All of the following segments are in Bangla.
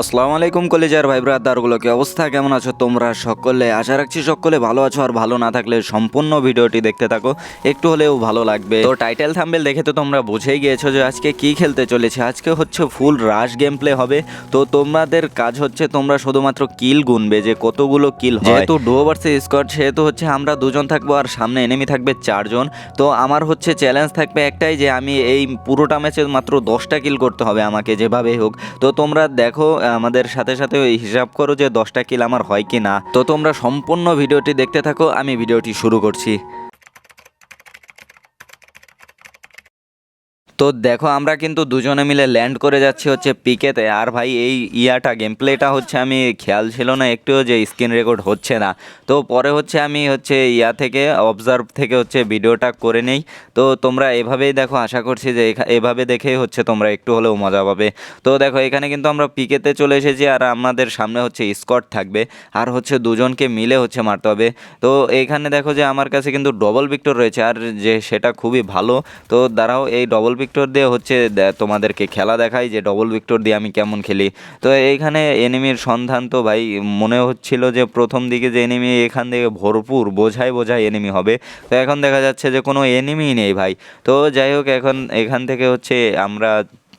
আসসালামু আলাইকুম কলেজার ভাই ব্রাদারগুলো কি অবস্থা? কেমন আছো তোমরা সকলে? আশা রাখছি সকলে ভালো আছো আর ভালো না থাকলে সম্পূর্ণ ভিডিওটি দেখতে থাকো। একটু হলেও ভালো লাগবে। তো টাইটেল থাম্বেল দেখে তো তোমরা বুঝেই গিয়েছো যে আজকে কি খেলতে চলেছে। আজকে হচ্ছে ফুল রাশ গেম প্লে হবে। তো তোমাদের কাজ হচ্ছে তোমরা শুধুমাত্র কিল গুনবে, যে কতগুলো কিল হয়। যেহেতু ডুও ভার্সেস স্কোয়াড সেহেতু হচ্ছে আমরা দুজন থাকব আর সামনে এনিমি থাকবে চারজন। তো আমার হচ্ছে চ্যালেঞ্জ থাকবে একটাই যে আমি এই পুরোটা ম্যাচে মাত্র দশটা কিল করতে হবে আমাকে যেভাবেই হোক। তো তোমরা দেখো আমাদের সাথে সাথে ওই হিসাব করো যে দশটা কিল আমার হয় কি না তো তোমরা সম্পূর্ণ ভিডিওটি দেখতে থাকো, আমি ভিডিওটি শুরু করছি। তো দেখো, আমরা কিন্তু দুজনে মিলে ল্যান্ড করে যাচ্ছি হচ্ছে পিকেতে আর ভাই, এই ইয়াটা গেম প্লেটা হচ্ছে আমি, খেয়াল ছিল না একটুও যে স্ক্রিন রেকর্ড হচ্ছে না। তো পরে হচ্ছে আমি হচ্ছে ইয়া থেকে অবজার্ভ থেকে হচ্ছে ভিডিওটা করে নেই। তো তোমরা এভাবেই দেখো, আশা করছি যে এভাবে দেখেই হচ্ছে তোমরা একটু হলেও মজা পাবে। তো দেখো, এখানে কিন্তু আমরা পিকেতে চলে এসেছি আর আমাদের সামনে হচ্ছে স্কট থাকবে। আর হচ্ছে দুজনকে মিলে হচ্ছে মারতে হবে। তো এইখানে দেখো যে আমার কাছে কিন্তু ডবল ভিক্টর রয়েছে। আর যে, সেটা খুবই ভালো। তো দাঁড়াও, এই ডবল ভিক্টর দিয়ে হচ্ছে তোমাদেরকে খেলা দেখাই যে ডবল ভিক্টর দিয়ে আমি কেমন খেলি। তো এইখানে এনিমির সন্ধান তো ভাই, মনে হচ্ছিল যে প্রথম দিকে যে এনিমি এখান থেকে ভরপুর, বোঝাই বোঝাই এনিমি হবে। তো এখন দেখা যাচ্ছে যে কোনো এনিমি নেই ভাই। তো যাই হোক, এখন এখান থেকে হচ্ছে আমরা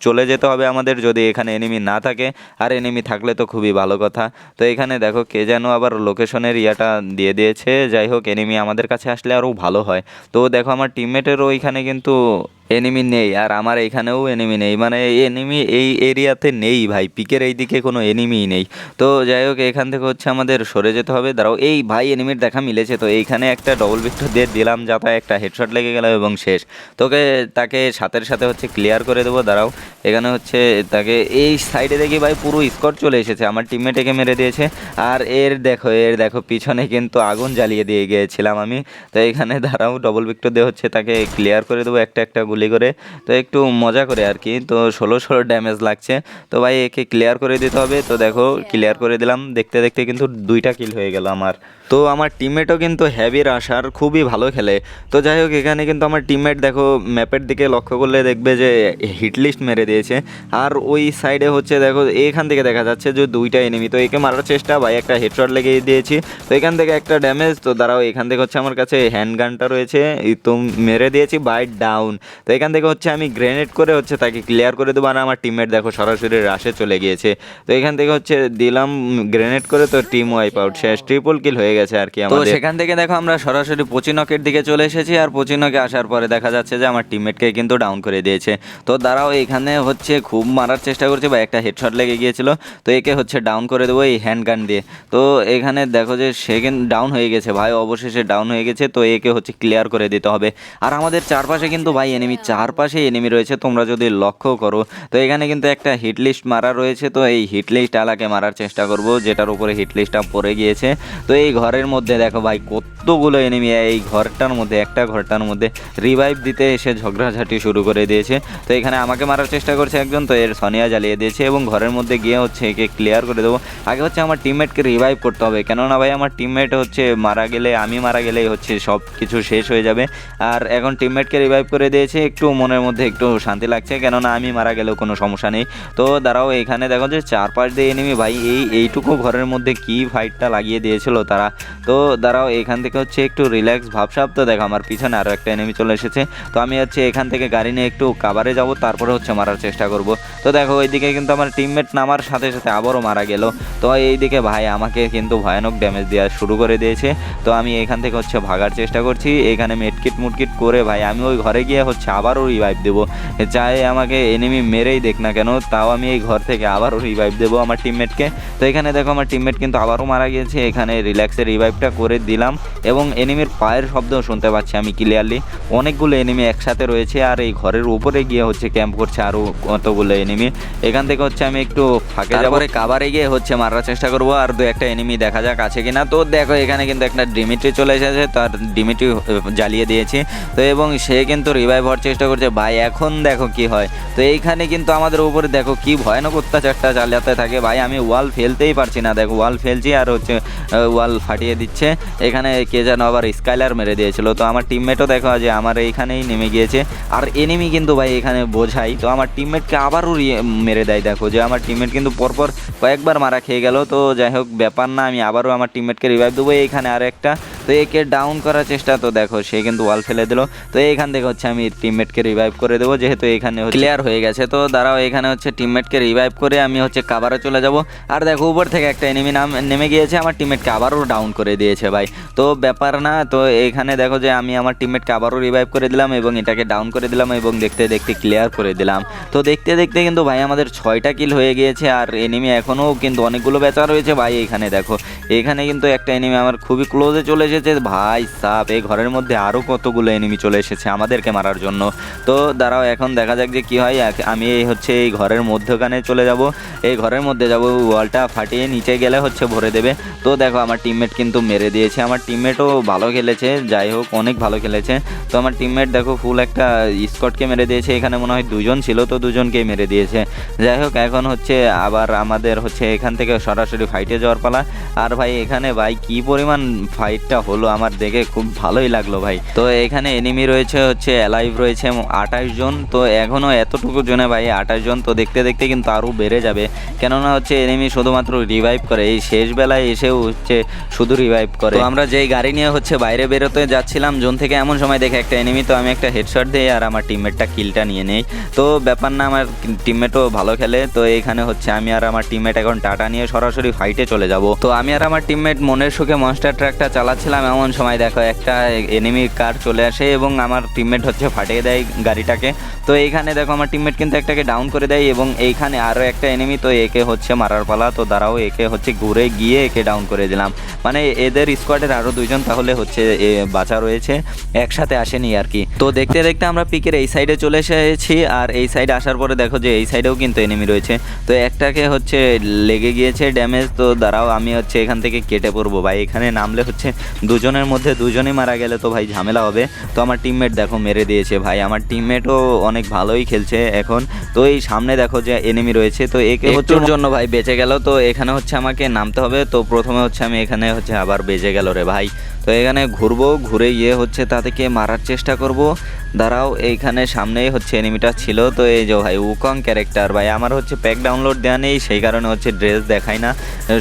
চলে যেতে হবে আমাদের যদি এখানে এনিমি না থাকে। আর এনিমি থাকলে তো খুবই ভালো কথা। তো এখানে দেখো কে যেন আবার লোকেশনের ইয়াটা দিয়ে দিয়েছে। যাই হোক এনিমি আমাদের কাছে আসলে আরও ভালো হয়। তো দেখো আমার টিমমেটেরও ওইখানে কিন্তু এনিমি নেই, আর আমার এখানেও এনিমি নেই। মানে এনিমি এই এরিয়াতে নেই ভাই, পিকের এই দিকে কোনো এনিমিই নেই। তো যাই হোক, এখান থেকে হচ্ছে আমাদের সরে যেতে হবে। দাঁড়াও, এই ভাই এনিমির দেখা মিলেছে তো, এইখানে একটা ডবল ভিক্টর দিয়ে দিলাম যাতে একটা হেডশট লেগে গেল এবং শেষ। তোকে, তাকে সাথের সাথে হচ্ছে ক্লিয়ার করে দেবো, দাঁড়াও। এখানে হচ্ছে তাকে, এই সাইডে দেখি ভাই পুরো স্কট চলে এসেছে, আমার টিমমেট একে মেরে দিয়েছে। আর এর দেখো এর দেখো, পিছনে কিন্তু আগুন জ্বালিয়ে দিয়ে গিয়েছিলাম আমি। তো এখানে দাঁড়াও ডবল ভিক্টর দিয়ে হচ্ছে তাকে ক্লিয়ার করে দেবো, একটা একটা গুলি করে তো একটু মজা করে আর কি। তো ষোলো ষোলো ড্যামেজ লাগছে। তো ভাই একে ক্লিয়ার করে দিতে হবে। তো দেখো ক্লিয়ার করে দিলাম। দেখতে দেখতে কিন্তু দুইটা কিল হয়ে গেল আমার। তো আমার টিমমেটও কিন্তু হ্যাভির আসার খুবই ভালো খেলে। তো যাই হোক এখানে কিন্তু আমার টিমমেট দেখো ম্যাপের দিকে লক্ষ্য করলে দেখবে যে হিটলিস্ট মেরে দিয়েছে। আর ওই সাইডে হচ্ছে দেখো এখান থেকে দেখা যাচ্ছে যে দুইটা এনিমি তো একে মারার চেষ্টা ভাই একটা হেডশট লেগে দিয়েছি। তো এখান থেকে একটা ড্যামেজ তো দাঁড়াও এখান থেকে হচ্ছে আমার কাছে হ্যান্ড গানটা রয়েছে তো মেরে দিয়েছি বাই ডাউন তো এখান থেকে হচ্ছে আমি গ্রেনেড করে হচ্ছে তাকে ক্লিয়ার করে দেবো আর আমার টিমমেট দেখো সরাসরি রাশে চলে গিয়েছে। তো এখান থেকে হচ্ছে দিলাম গ্রেনেড করে তো টিম ওয়াইপ আউট শেষ ট্রিপল কিল হয়ে গেছে আর কি তো সেখান থেকে দেখো আমরা সরাসরি পচিনকের দিকে চলে এসেছি আর পচিনকে আসার পরে দেখা যাচ্ছে যে আমার টিমমেটকে কিন্তু ডাউন করে দিয়েছে। তো দাঁড়াও এখানে হচ্ছে খুব মারার চেষ্টা করছে বা একটা হেডশট লেগে গিয়েছিল তো একে হচ্ছে ডাউন করে দেবো এই হ্যান্ড গান দিয়ে। তো এখানে দেখো যে সে ডাউন হয়ে গেছে ভাই অবশেষে ডাউন হয়ে গেছে তো একে হচ্ছে ক্লিয়ার করে দিতে হবে। আর আমাদের চারপাশে কিন্তু ভাই এনিমি চারপাশে এনিমি রয়েছে, তোমরা যদি লক্ষ্য করো, তো এখানে কিন্তু একটা হিট লিস্ট মারা রয়েছে, তো এই হিট লিস্ট আলাকে মারার চেষ্টা করব, যেটার উপরে হিট লিস্টটা পড়ে গিয়েছে। তো এই ঘরের মধ্যে দেখো ভাই, কতগুলো এনিমি এই ঘরটার মধ্যে, একটা ঘরটার মধ্যে রিভাইভ দিতে এসে ঝগড়াঝাটি শুরু করে দিয়েছে। তো এখানে আমাকে মারার চেষ্টা করছে একজন, তো এর সনিয়া জ্বালিয়ে দিয়েছে এবং ঘরের মধ্যে গিয়ে হচ্ছে একে ক্লিয়ার করে দেবো। আগে হচ্ছে আমার টিমমেটকে রিভাইভ করতে হবে, কেননা ভাই, আমার টিমমেট হচ্ছে মারা গেলে, আমি মারা গেলেই হচ্ছে সব কিছু শেষ হয়ে যাবে। আর এখন টিমমেটকে রিভাইভ করে দিয়েছে একটু মনের মধ্যে একটু শান্তি লাগছে, কেননা আমি মারা গেলেও কোনো সমস্যা নেই। তো দাঁড়াও, এখানে দেখো যে চারপাশ দিয়ে এনিমি ভাই, এই, এইটুকু ঘরের মধ্যে কি ফাইটটা লাগিয়ে দিয়েছিল তারা। তো দাঁড়াও, এখান থেকে হচ্ছে একটু রিল্যাক্স ভাবসাব। তো দেখো, আমার পিছনে আরও একটা এনিমি চলে এসেছে। তো আমি হচ্ছে এখান থেকে গাড়ি নিয়ে একটু কাবারে যাব, তারপরে হচ্ছে মারার চেষ্টা করব। তো দেখো, ওইদিকে কিন্তু আমার টিমমেট নামার সাথে সাথে আবারও মারা গেল। তো এইদিকে ভাই আমাকে কিন্তু ভয়ানক ড্যামেজ দেওয়া শুরু করে দিয়েছে। তো আমি এখান থেকে হচ্ছে ভাগার চেষ্টা করছি। এখানে মেটকিট মুটকিট করে ভাই, আমি ওই ঘরে গিয়ে হচ্ছে আবারও রিভাইভ দেবো। চাই আমাকে এনিমি মেরেই দেখ না কেন, তাও আমি এই ঘর থেকে আবারও রিভাইভ দেবো আমার টিমমেটকে তো এখানে দেখো আমার টিমমেট কিন্তু আবারও মারা গিয়েছে, এখানে রিল্যাক্সের রিভাইভটা করে দিলাম এবং এনিমির পায়ের শব্দও শুনতে পাচ্ছি আমি ক্লিয়ারলি অনেকগুলো এনিমি একসাথে রয়েছে আর এই ঘরের উপরে গিয়ে হচ্ছে ক্যাম্প করছে আরও কতগুলো এনিমি এখান থেকে হচ্ছে আমি একটু ফাঁকে যাব। কাবারে গিয়ে হচ্ছে মারার চেষ্টা করব আর দু একটা এনিমি দেখা যাক আছে কিনা। তো দেখো এখানে কিন্তু একটা ডিমিট্রি চলে এসেছে, তার ডিমিট্রি জ্বালিয়ে দিয়েছি। তো এবং সে কিন্তু রিভাইভ হওয়ার চেষ্টা করছে, ভাই, এখন দেখো কি হয়। তো এইখানে কিন্তু আমাদের উপরে দেখো কি ভয়ানক অত্যাচারটা চালাতে থাকে। ভাই, আমি ওয়াল ফেলতেই পারছি না। দেখো, ওয়াল ফেলছি আর হচ্ছে ওয়াল ফাটিয়ে দিচ্ছে। এখানে কে যেন আবার স্কাইলার মেরে দিয়েছিল। তো আমার টিমমেটও দেখো যে আমার এইখানেই নেমে গিয়েছে। আর এনিমি কিন্তু ভাই এখানে বোঝাই। তো আমার টিমমেটকে আবারও মেরে দেয় দেখো যে আমার টিমমেট কিন্তু পরপর কয়েকবার মারা খেয়ে গেল। তো যাই হোক, ব্যাপার না, আমি আবারও আমার টিমমেটকে রিভাইভ দেবো। এইখানে আর একটা তো একে ডাউন করার চেষ্টা, তো দেখো সে কিন্তু ওয়াল ফেলে দিল। তো এইখান থেকে হচ্ছে আমি টিমমেটকে রিভাইভ করে দেবো, যেহেতু এখানে ক্লিয়ার হয়ে গেছে। তো দাঁড়াও, এখানে হচ্ছে টিমমেটকে রিভাইভ করে আমি হচ্ছে কাবারে চলে যাব। আর দেখো, উপর থেকে একটা এনিমি নাম, নেমে গিয়েছে, আমার টিমমেটকে আবারও ডাউন করে দিয়েছে ভাই। তো ব্যাপার না, তো এখানে দেখো যে আমি আমার টিমমেটকে আবারও রিভাইভ করে দিলাম এবং এটাকে ডাউন করে দিলাম এবং দেখতে দেখতে ক্লিয়ার করে দিলাম। তো দেখতে দেখতে কিন্তু ভাই আমাদের ছয়টা কিল হয়ে গিয়েছে, আর এনিমি এখনও কিন্তু অনেকগুলো বেচা রয়েছে। ভাই এখানে দেখো, এখানে কিন্তু একটা এনিমি আমার খুবই ক্লোজে চলে এসেছে ভাই সাপ এই ঘরের মধ্যে আরও কতগুলো এনিমি চলে এসেছে আমাদেরকে মারার জন্য। তো দাঁড়াও, এখন দেখা যাক যে কি হয়। আমি এই হচ্ছে এই ঘরের মধ্যখানে চলে যাব। এই ঘরের মধ্যে যাব, ওয়ালটা ফাটিয়ে নিচে গেলে হচ্ছে ভরে দেবে। তো দেখো, আমার টিমমেট কিন্তু মেরে দিয়েছে। আমার টিমমেটও ভালো খেলেছে, যাই হোক, অনেক ভালো খেলেছে। তো আমার টিমমেট দেখো ফুল একটা স্কটকে মেরে দিয়েছে। এখানে মনে হয় দুজন ছিল, তো দুজনকেই মেরে দিয়েছে। যাই হোক, এখন হচ্ছে আবার আমাদের হচ্ছে এখান থেকে সরাসরি ফাইটে যাওয়ার পালা। আর ভাই, এখানে ভাই, কি পরিমাণ ফাইটটা হলো আমার দেখে খুব ভালোই লাগল ভাই। তো এখানে এনিমি রয়েছে হচ্ছে অ্যালাইভ রয়েছে আঠাশ জন। তো এখনও এতটুকু জনে ভাই, আঠাশ জন, তো দেখতে দেখতে কিন্তু আরও বেড়ে যাবে। কেননা হচ্ছে এনিমি শুধুমাত্র রিভাইভ করে। এই শেষ বেলায় এসেও হচ্ছে শুধু রিভাইভ করে। আমরা যেই গাড়ি নিয়ে হচ্ছে বাইরে বেরোতে যাচ্ছিলাম, জোন থেকে এমন সময় দেখে একটা এনিমি তো আমি একটা হেডশট দিই আর আমার টিমমেটটা কিলটা নিয়ে নেই। তো ব্যাপার না, আমার টিমমেটও ভালো খেলে। তো এখানে হচ্ছে আমি আর আমার টিমমেট এখন টাটা নিয়ে সরাসরি ফাইটে চলে যাব। তো আমি আর আমার টিমমেট মনের সুখে মনস্টার ট্র্যাকটা চালাচ্ছিলাম। এমন সময় দেখো একটা এনিমি কার চলে আসে এবং আমার টিমমেট হচ্ছে ফাটিয়ে দেয় গাড়িটাকে। তো এইখানে দেখো আমার টিমমেট কিন্তু একটাকে ডাউন করে দেয় এবং এইখানে আরও একটা এনিমি তো একে হচ্ছে মারার পালা। তো দাঁড়াও, একে হচ্ছে ঘুরে গিয়ে একে ডাউন করে দিলাম। মানে এদের স্কোয়াডের আরও দুইজন তাহলে হচ্ছে বাঁচা রয়েছে, একসাথে আসেনি আর কি। তো দেখতে দেখতে আমরা পিকের এই সাইডে চলে এসেছি আর এই সাইডে আসার পরে দেখো যে এই সাইডেও কিন্তু এনিমি রয়েছে। তো একটাকে হচ্ছে লেগে গিয়েছে ড্যামেজ তো দাঁড়াও, আমি হচ্ছে এখান থেকে কেটে পড়ব। ভাই, এখানে নামলে হচ্ছে দুজনের মধ্যে দুজনই মারা গেলে তো ভাই ঝামেলা হবে। তো আমার টিমমেট দেখো মেরে দিয়েছে ভাই। আমার টিমমেটও অনেক ভালোই খেলছে এখন। তো এই সামনে দেখো যে এনিমি রয়েছে। তো একে হচ্ছে জন্য ভাই বেঁচে গেল। তো এখানে হচ্ছে আমাকে নামতে হবে। তো প্রথমে হচ্ছে আমি এখানে হচ্ছে আবার বেঁচে গেল রে ভাই। তো এখানে ঘুরবো ঘুরে গিয়ে হচ্ছে তাদেরকে মারার চেষ্টা করব। দাঁড়াও, এইখানে সামনেই হচ্ছে এনিমিটা ছিল। তো এই যে ভাই উকং ক্যারেক্টার ভাই, আমার হচ্ছে প্যাক ডাউনলোড দেওয়া নেই, সেই কারণে হচ্ছে ড্রেস দেখায় না।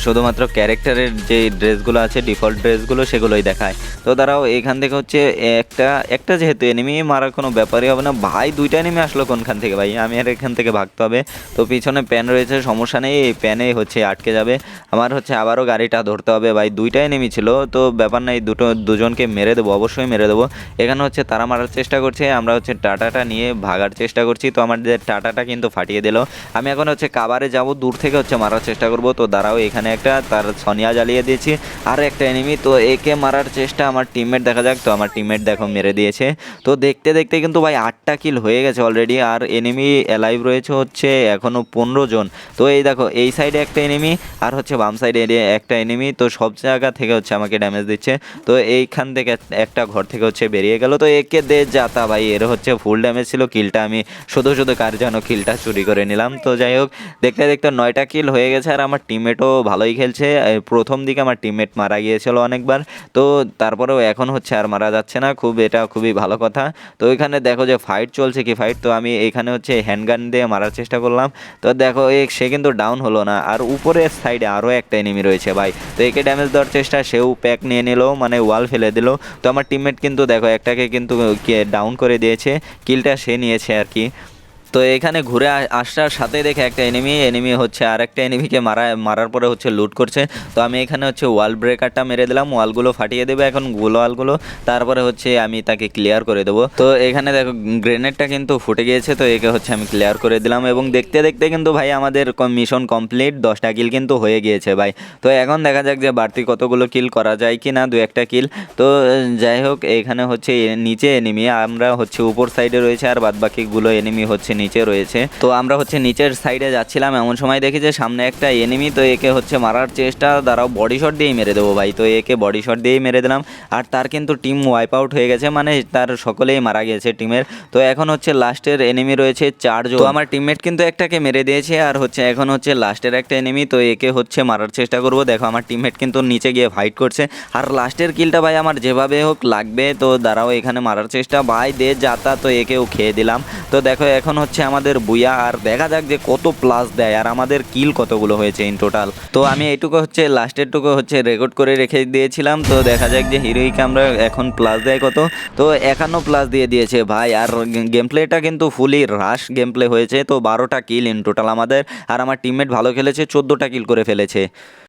শুধুমাত্র ক্যারেক্টারের যে ড্রেসগুলো আছে ডিফল্ট ড্রেসগুলো সেগুলোই দেখায়। তো দাঁড়াও, এইখান থেকে হচ্ছে একটা একটা যেহেতু এনিমি মারার কোনো ব্যাপারই হবে না। ভাই, দুইটা এনিমি আসলো কোনখান থেকে ভাই? আমি আর এখান থেকে ভাগতে হবে। তো পিছনে প্যান রয়েছে, সমস্যা নেই, এই প্যানে হচ্ছে আটকে যাবে। আমার হচ্ছে আবারও গাড়িটা ধরতে হবে। ভাই, দুইটা এনিমি ছিল, তো ব্যাপার নাই, দুটো, দুজনকে মেরে দেবো, অবশ্যই মেরে দেবো। এখানে হচ্ছে তারা মারার চেষ্টা করছে আমরা হচ্ছে টাটাটা নিয়ে ভাগার চেষ্টা করছি। তো আমাদের টাটাটা কিন্তু ফাটিয়ে দিল। আমি এখন হচ্ছে কাবারে যাব, দূর থেকে হচ্ছে মারার চেষ্টা করব। তো দাঁড়াও, এখানে একটা, তার সনিয়া জ্বালিয়ে দিয়েছি। আর একটা এনিমি তো একে মারার চেষ্টা আমার টিমমেট দেখা যাক। তো আমার টিমমেট দেখো, মেরে দিয়েছে। তো দেখতে দেখতে কিন্তু ভাই আটটা কিল হয়ে গেছে অলরেডি আর এনিমি অ্যালাইভ রয়েছে হচ্ছে এখনও পনেরো জন। তো এই দেখো, এই সাইডে একটা এনিমি আর হচ্ছে বাম সাইডে একটা এনিমি তো সব জায়গা থেকে হচ্ছে আমাকে ড্যামেজ দিচ্ছে। তো এইখান থেকে একটা ঘর থেকে হচ্ছে বেরিয়ে গেল। তো একে দে যাতা ভাই, এর হচ্ছে ফুল ড্যামেজ ছিল কিলটা আমি শুধু শুধু কার যেন কিলটা চুরি করে নিলাম। তো যাই হোক, দেখতে দেখতে নয়টা কিল হয়ে গেছে আর আমার টিমমেটও ভালোই খেলছে। প্রথম দিকে আমার টিমমেট মারা গিয়েছিল অনেকবার। তো তারপরেও এখন হচ্ছে আর মারা যাচ্ছে না। খুব, এটা খুবই ভালো কথা। তো এখানে দেখো যে ফাইট চলছে কি ফাইট তো আমি এখানে হচ্ছে হ্যান্ডগান দিয়ে মারার চেষ্টা করলাম। তো দেখো সে কিন্তু ডাউন হলো না। আর উপরের সাইডে আরও একটা এনিমি রয়েছে ভাই। তো একে ড্যামেজ দেওয়ার চেষ্টা, সেও প্যাক নিয়ে নিল মানে ওয়াল ফেলে দিল। তো আমার টিমমেট কিন্তু দেখো, একটাকে কিন্তু ডাউন করে দিয়েছে কিলটা সে নিয়েছে আর কি। তো এখানে ঘুরে আসার সাথে দেখে একটা এনিমি এনিমি হচ্ছে আর একটা এনিমিকে মারা, মারার পরে হচ্ছে লুট করছে। তো আমি এখানে হচ্ছে ওয়াল ব্রেকারটা মেরে দিলাম ওয়ালগুলো ফাটিয়ে দেবে এখন, গুলো ওয়ালগুলো তারপরে হচ্ছে আমি তাকে ক্লিয়ার করে দেবো। তো এখানে দেখো গ্রেনেডটা কিন্তু ফুটে গিয়েছে, তো একে হচ্ছে আমি ক্লিয়ার করে দিলাম এবং দেখতে দেখতে কিন্তু ভাই আমাদের মিশন কমপ্লিট দশটা কিল কিন্তু হয়ে গিয়েছে ভাই। তো এখন দেখা যাক যে বাড়তি কতগুলো কিল করা যায় কি না দু একটা কিল তো যাই হোক, এখানে হচ্ছে নিচে এনিমি আমরা হচ্ছে উপর সাইডে রয়েছে আর বাদ বাকিগুলো এনিমি হচ্ছে নিচে রয়েছে। তো আমরা হচ্ছে নিচের সাইডে যাচ্ছিলাম, এমন সময় দেখি যে সামনে একটা এনিমি তো একে হচ্ছে মারার চেষ্টা দ্বারাও বডি শট দিয়েই মেরে দেবো ভাই। তো একে বডি শট দিয়েই মেরে দিলাম। আর তার কিন্তু টিম ওয়াইপ আউট হয়ে গেছে মানে তার সকলেই মারা গেছে টিমের তো এখন হচ্ছে লাস্টের এনিমি রয়েছে চারজন তো আমার টিমমেট কিন্তু একটাকে মেরে দিয়েছে, আর হচ্ছে এখন হচ্ছে লাস্টের একটা এনিমি তো একে হচ্ছে মারার চেষ্টা করব। দেখো, আমার টিমমেট কিন্তু নিচে গিয়ে ফাইট করছে। আর লাস্টের কিলটা ভাই আমার যেভাবে হোক লাগবে, তো দাঁড়াও, এখানে মারার চেষ্টা। ভাই, দে যাতা তো একেও খেয়ে দিলাম। তো দেখো, এখন হচ্ছে আমাদের বুয়া, আর দেখা যাক যে কত প্লাস দেয়, আর আমাদের কিল কতগুলো হয়েছে ইন টোটাল তো আমি এইটুকু হচ্ছে লাস্টের টুকু হচ্ছে রেকর্ড করে রেখে দিয়েছিলাম। তো দেখা যাক যে হিরোইকে আমরা এখন প্লাস দেয় কত। তো একান্ন প্লাস দিয়ে দিয়েছে ভাই, আর গেম প্লেটা কিন্তু ফুলি রাশ গেম প্লে হয়েছে। তো বারোটা কিল ইন টোটাল আমাদের, আর আমার টিমমেট ভালো খেলেছে, চোদ্দোটা কিল করে ফেলেছে।